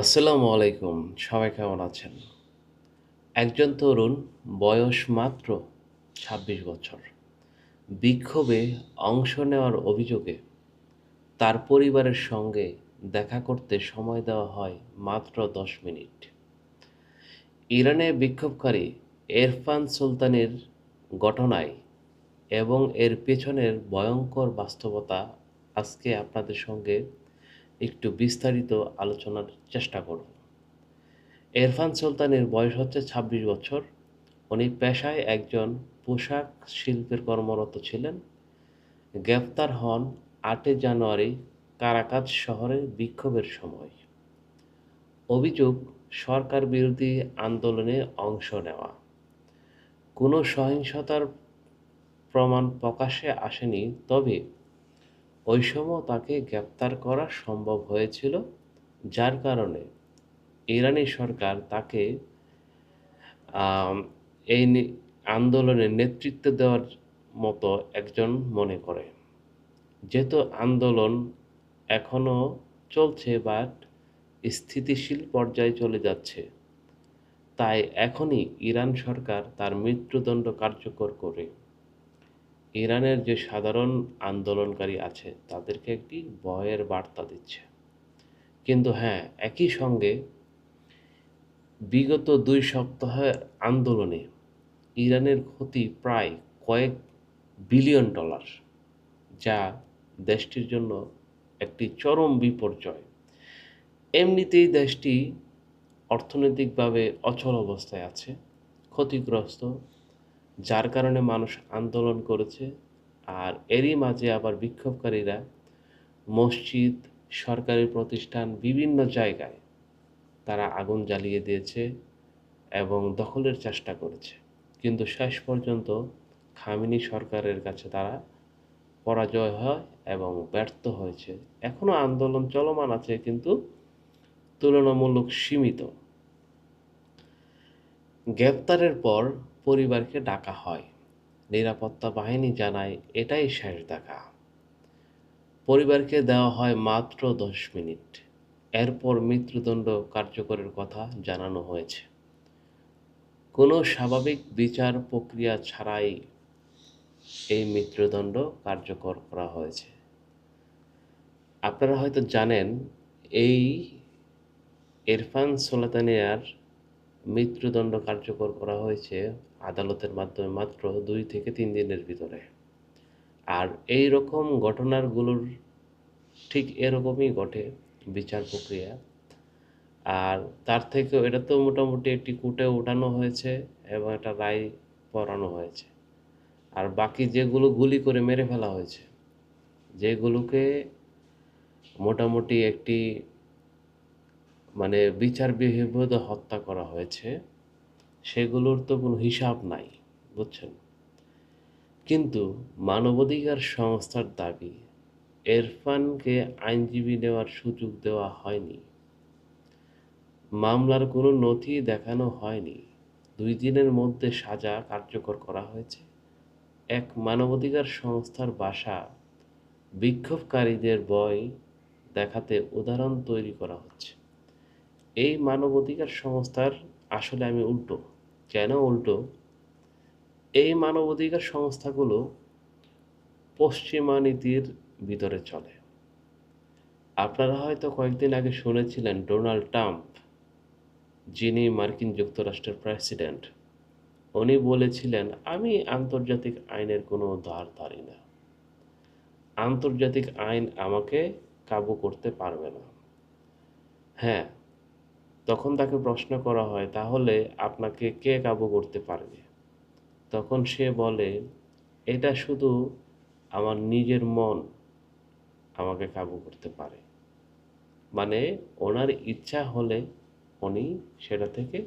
আসসালামু আলাইকুম, সবাই কেমন আছেন? একজন তরুণ, বয়স মাত্র ছাব্বিশ বছর। বিক্ষোভে অংশ নেওয়ার অভিযোগে তার পরিবারের সঙ্গে দেখা করতে সময় দেওয়া হয় মাত্র দশ মিনিট। ইরানে বিক্ষোভকারী এরফান সুলতানের ঘটনায় এবং এর পেছনের ভয়ঙ্কর বাস্তবতা আজকে আপনাদের সঙ্গে একটু বিস্তারিত আলোচনার চেষ্টা করব। এরফান সুলতানের বয়স হচ্ছে ছাব্বিশ বছর। উনি পেশায় একজন পোশাক শিল্পের কর্মরত ছিলেন। গ্রেপ্তার হন আটই জানুয়ারি কারাকাজ শহরে বিক্ষোভের সময়। অভিযোগ, সরকার বিরোধী আন্দোলনে অংশ নেওয়া। কোনো সহিংসতার প্রমাণ প্রকাশে আসেনি, তবে ওই সময় তাকে গ্রেপ্তার করা সম্ভব হয়েছিল, যার কারণে ইরানি সরকার তাকে এই আন্দোলনে নেতৃত্ব দেওয়ার মতো একজন মনে করে। যেহেতু আন্দোলন এখনও চলছে বাট স্থিতিশীল পর্যায়ে চলে যাচ্ছে, তাই এখনই ইরান সরকার তার মৃত্যুদণ্ড কার্যকর করে। ইরানের যে সাধারণ আন্দোলনকারী আছে, তাদেরকে একটি ভয়ের বার্তা দিচ্ছে। কিন্তু হ্যাঁ একই সঙ্গে বিগত দুই সপ্তাহের আন্দোলনে ইরানের ক্ষতি প্রায় কয়েক বিলিয়ন ডলার, যা দেশটির জন্য একটি চরম বিপর্যয়। এমনিতেই দেশটি অর্থনৈতিকভাবে অচল অবস্থায় আছে, ক্ষতিগ্রস্ত যার কারণে মানুষ আন্দোলন করেছে। আর এরই মাঝে আবার বিক্ষোভকারীরা মসজিদ, সরকারি প্রতিষ্ঠান বিভিন্ন জায়গায় তারা আগুন জ্বালিয়ে দিয়েছে এবং দখলের চেষ্টা করেছে। কিন্তু শেষ পর্যন্ত খামিনি সরকারের কাছে তারা পরাজয় হয় এবং ব্যর্থ হয়েছে। এখনও আন্দোলন চলমান আছে কিন্তু তুলনামূলক সীমিত। গ্রেপ্তারের পর পরিবারকে ডাকা হয়। নিরাপত্তা বাহিনী জানায়, এটাই শেষ দেখা। পরিবারকে দেওয়া হয় মাত্র দশ মিনিট। এরপর মৃত্যুদণ্ড কার্যকরের কথা জানানো হয়েছে। কোনো স্বাভাবিক বিচার প্রক্রিয়া ছাড়াই এই মৃত্যুদণ্ড কার্যকর করা হয়েছে। আপনারা হয়তো জানেন, এই ইরফান সোলাতানিয়ার মৃত্যুদণ্ড কার্যকর করা হয়েছে আদালতের মাধ্যমে মাত্র দুই থেকে তিন দিনের ভিতরে। আর এই রকম ঘটনাগুলোর ঠিক এরকমই ঘটে বিচার প্রক্রিয়া। আর তার থেকেও এটা তো মোটামুটি একটি কুটে উঠানো হয়েছে এবং একটা রায় পড়ানো হয়েছে। আর বাকি যেগুলো গুলি করে মেরে ফেলা হয়েছে, যেগুলোকে মোটামুটি একটি মানে বিচার বিহিত হত্যা করা হয়েছে, সেগুলোর তো কোনো হিসাব নাই, বুঝছেন? কিন্তু মানবাধিকার সংস্থার দাবি, এরফানকে আইনজীবী নেওয়ার সুযোগ দেওয়া হয়নি। মামলার কোনো নথি দেখানো হয়নি। দুই দিনের মধ্যে সাজা কার্যকর করা হয়েছে। এক মানবাধিকার সংস্থার বাসা বিক্ষোভকারীদের বয় দেখাতে উদাহরণ তৈরি করা হচ্ছে। এই মানবাধিকার সংস্থার আসলে আমি উল্টো। কেন উল্টো? এই মানবাধিকার সংস্থাগুলো পশ্চিমা নীতির ভিতরে চলে। আপনারা হয়তো কয়েকদিন আগে শুনেছিলেন ডোনাল্ড ট্রাম্প, যিনি মার্কিন যুক্তরাষ্ট্রের প্রেসিডেন্ট, উনি বলেছিলেন, আমি আন্তর্জাতিক আইনের কোনো ধার ধারি না। আন্তর্জাতিক আইন আমাকে কাবু করতে পারবে না। হ্যাঁ তখন তাকে প্রশ্ন করা হয়, তাহলে আপনাকে কে কাবু করতে পারবে তখন সে বলে, এটা শুধু আমার নিজের মন আমাকে কাবু করতে পারে। মানে ওনার ইচ্ছা হলে উনি সেটা থেকে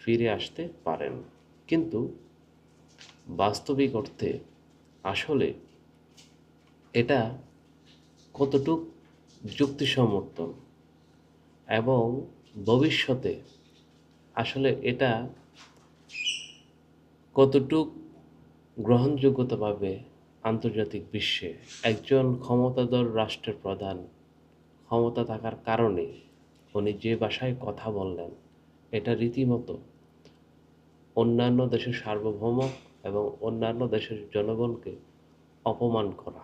ফিরে আসতে পারেন। কিন্তু বাস্তবিক অর্থে আসলে এটা কতটুক যুক্তিসম্মত এবং ভবিষ্যতে আসলে এটা কতটুক গ্রহণযোগ্যতা পাবে আন্তর্জাতিক বিশ্বে একজন ক্ষমতাধর রাষ্ট্রের প্রধান ক্ষমতা থাকার কারণে উনি যে ভাষায় কথা বললেন, এটা রীতিমতো অন্যান্য দেশের সার্বভৌম এবং অন্যান্য দেশের জনগণকে অপমান করা।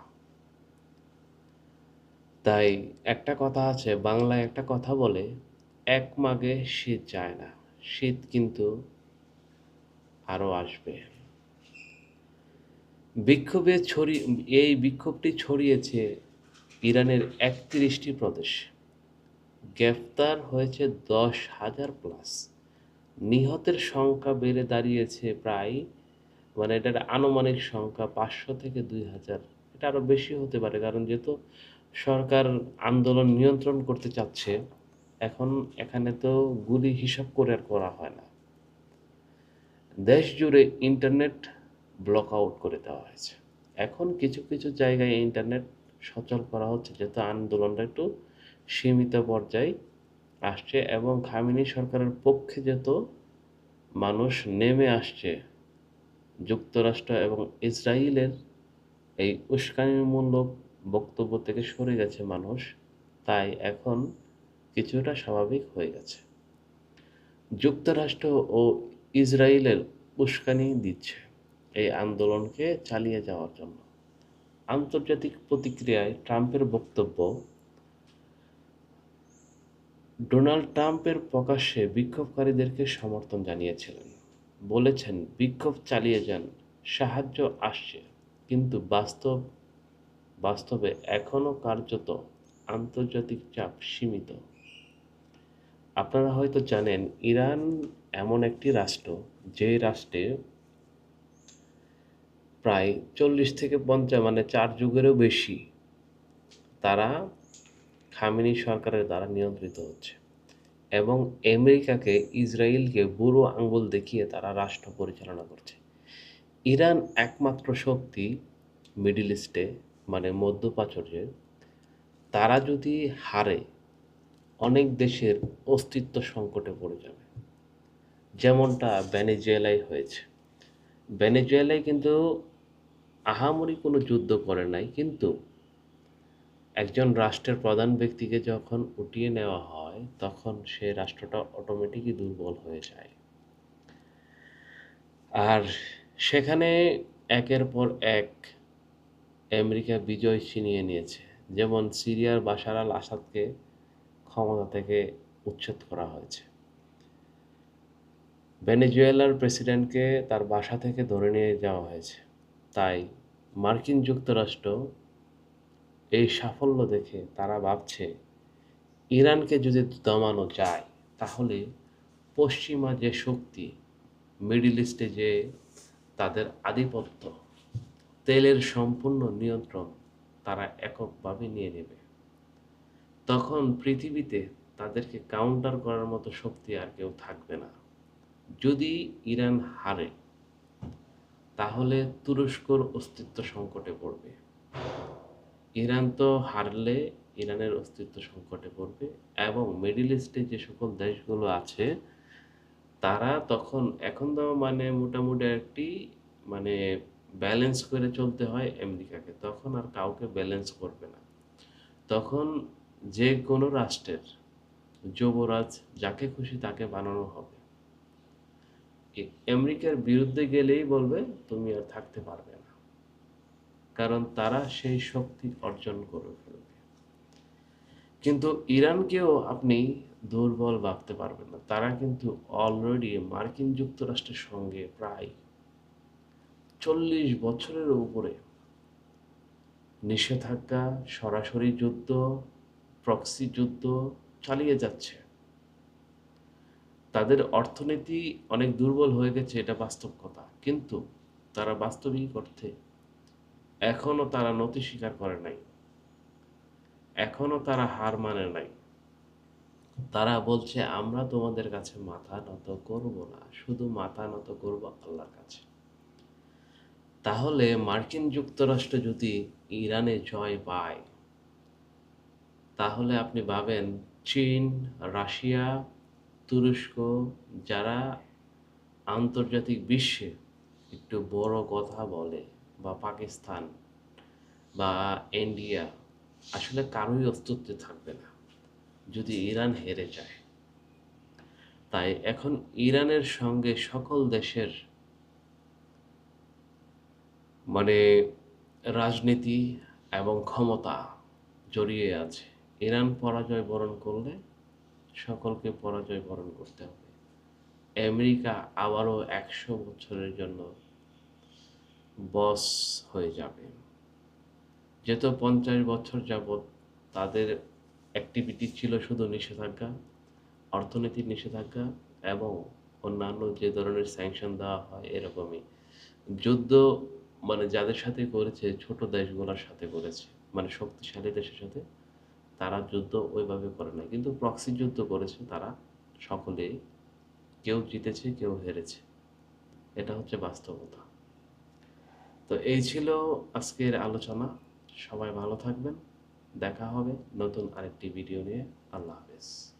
তাই একটা কথা আছে, বাংলায় একটা কথা বলে এক মাগে শীত যায় না। শীত কিন্তু আরও আসবে। বিক্ষোভে ছড়ি, এই বিক্ষোভটি ছড়িয়েছে ইরানের একত্রিশটি প্রদেশ। গ্রেফতার হয়েছে দশ হাজার প্লাস। নিহতের সংখ্যা বেড়ে দাঁড়িয়েছে প্রায় মানে এটার আনুমানিক সংখ্যা পাঁচশো থেকে দুই হাজার। এটা আরও বেশি হতে পারে, কারণ যেহেতু সরকার আন্দোলন নিয়ন্ত্রণ করতে চাচ্ছে এখন এখানে তো গুলি হিসাব করে আর করা হয় না। দেশ জুড়ে ইন্টারনেট ব্লক আউট করে দেওয়া হয়েছে। এখন কিছু কিছু জায়গায় ইন্টারনেট সচল করা হচ্ছে, যেহেতু আন্দোলনটা একটু সীমিত পর্যায়ে আসছে এবং খামিনি সরকারের পক্ষে যেহেতু মানুষ নেমে আসছে, যুক্তরাষ্ট্র এবং ইসরায়েলের এই উস্কানিমূলক বক্তব্য থেকে সরে গেছে মানুষ, তাই এখন কিছুটা স্বাভাবিক হয়ে গেছে। যুক্তরাষ্ট্র ও ইসরায়েলের উস্কানি দিচ্ছে এই আন্দোলনকে চালিয়ে যাওয়ার জন্য। আন্তর্জাতিক প্রতিক্রিয়ায় ট্রাম্পের বক্তব্য, ডোনাল্ড ট্রাম্পের প্রকাশ্যে বিক্ষোভকারীদেরকে সমর্থন জানিয়েছিলেন। বলেছেন, বিক্ষোভ চালিয়ে যান, সাহায্য আসছে। কিন্তু বাস্তব, বাস্তবে এখনও কার্যত আন্তর্জাতিক চাপ সীমিত। আপনারা হয়তো জানেন, ইরান এমন একটি রাষ্ট্র যে রাষ্ট্রে প্রায় চল্লিশ থেকে পঞ্চাশ মানে চার যুগেরও বেশি তারা খামিনি সরকারের দ্বারা নিয়ন্ত্রিত হচ্ছে এবং আমেরিকাকে ইসরায়েলকে বুড়ো আঙ্গুল দেখিয়ে তারা রাষ্ট্র পরিচালনা করছে। ইরান একমাত্র শক্তি মিডিল ইস্টে মানে মধ্যপ্রাচুর্যে তারা যদি হারে অনেক দেশের অস্তিত্ব সংকটে পড়ে যাবে। যেমনটা ভেনেজুয়েলায় হয়েছে। ভেনেজুয়েলায় কিন্তু আহামরি কোনো যুদ্ধ করে নাই, কিন্তু একজন রাষ্ট্রের প্রধান ব্যক্তিকে যখন উঠিয়ে নেওয়া হয়, তখন সে রাষ্ট্রটা অটোমেটিকই দুর্বল হয়ে যায়। আর সেখানে একের পর এক আমেরিকা বিজয় ছিনিয়ে নিয়েছে। যেমন সিরিয়ার বাশার আল আসাদকে ক্ষমতা থেকে উচ্ছেদ করা হয়েছে। ভেনেজুয়েলার প্রেসিডেন্টকে তার বাসা থেকে ধরে নিয়ে যাওয়া হয়েছে। তাই মার্কিন যুক্তরাষ্ট্র এই সাফল্য দেখে তারা ভাবছে, ইরানকে যদি দমানো যায়, তাহলে পশ্চিমা যে শক্তি, মিডিল ইস্টে যে তাদের আধিপত্য, তেলের সম্পূর্ণ নিয়ন্ত্রণ তারা এককভাবে নিয়ে নেবে। তখন পৃথিবীতে তাদেরকে কাউন্টার করার মতো শক্তি আর কেউ থাকবে না। যদি ইরান হারে, তাহলে তুরস্কর অস্তিত্ব সংকটে পড়বে। ইরান তো হারলে ইরানের অস্তিত্ব সংকটে পড়বে এবং মিডিল ইস্টে যে সকল দেশগুলো আছে, তারা তখন এখন তো মানে মোটামুটি একটি মানে ব্যালেন্স করে চলতে হয় আমেরিকাকে। তখন আর কাউকে ব্যালেন্স করবে না। তখন যে কোনো রাষ্ট্রের যুবরাজ যাকে খুশি তাকে বানানো হবে। আমেরিকার বিরুদ্ধে গেলেই বলবে, তুমি আর থাকতে পারবে না। কারণ তারা সেই শক্তি অর্জন করে ফেলবে। কিন্তু ইরানকেও আপনি দুর্বল ভাবতে পারবেন না। তারা কিন্তু অলরেডি মার্কিন যুক্তরাষ্ট্রের সঙ্গে প্রায় চল্লিশ বছরের উপরে নিষেধাজ্ঞা, সরাসরি যুদ্ধ প্রক্সি যুদ্ধ চালিয়ে যাচ্ছে। তাদের অর্থনীতি অনেক দুর্বল হয়ে গেছে, এটা বাস্তব কথা। কিন্তু তারা বাস্তবিক অর্থে এখনও তারা নতি স্বীকার করে নাই। এখনও তারা হার মানে নাই। তারা বলছে, আমরা তোমাদের কাছে মাথা নত করব না, শুধু মাথা নত করব আল্লাহর কাছে। তাহলে মার্কিন যুক্তরাষ্ট্র যদি ইরানে জয় পায় তাহলে আপনি ভাবেন চীন, রাশিয়া, তুরস্ক, যারা আন্তর্জাতিক বিশ্বে একটু বড় কথা বলে, বা পাকিস্তান, বা ইন্ডিয়া, আসলে কারোই অস্তিত্বে থাকবে না, যদি ইরান হেরে যায়। তাই এখন ইরানের সঙ্গে সকল দেশের মানে রাজনীতি এবং ক্ষমতা জড়িয়ে আছে। ইরান পরাজয় বরণ করলে সকলকে পরাজয় বরণ করতে হবে। আমেরিকা আবারও একশো বছরের জন্য বস হয়ে যাবে। যেহেতু পঞ্চাশ বছর যাবৎ তাদের অ্যাক্টিভিটি ছিল শুধু নিষেধাজ্ঞা, অর্থনীতির নিষেধাজ্ঞা এবং অন্যান্য যে ধরনের স্যাংশন দেওয়া হয় এরকমই। যুদ্ধ মানে যাদের সাথে করেছে, ছোট দেশগুলোর সাথে করেছে মানে শক্তিশালী দেশের সাথে তারা যুদ্ধ ওইভাবে করে না কিন্তু প্রক্সি যুদ্ধ করেছে তারা সকলে। কেউ জিতেছে, কেউ হেরেছে। এটা হচ্ছে বাস্তবতা। তো এই ছিল আজকের আলোচনা। সবাই ভালো থাকবেন। দেখা হবে নতুন আরেকটি ভিডিও নিয়ে। আল্লাহ হাফেজ।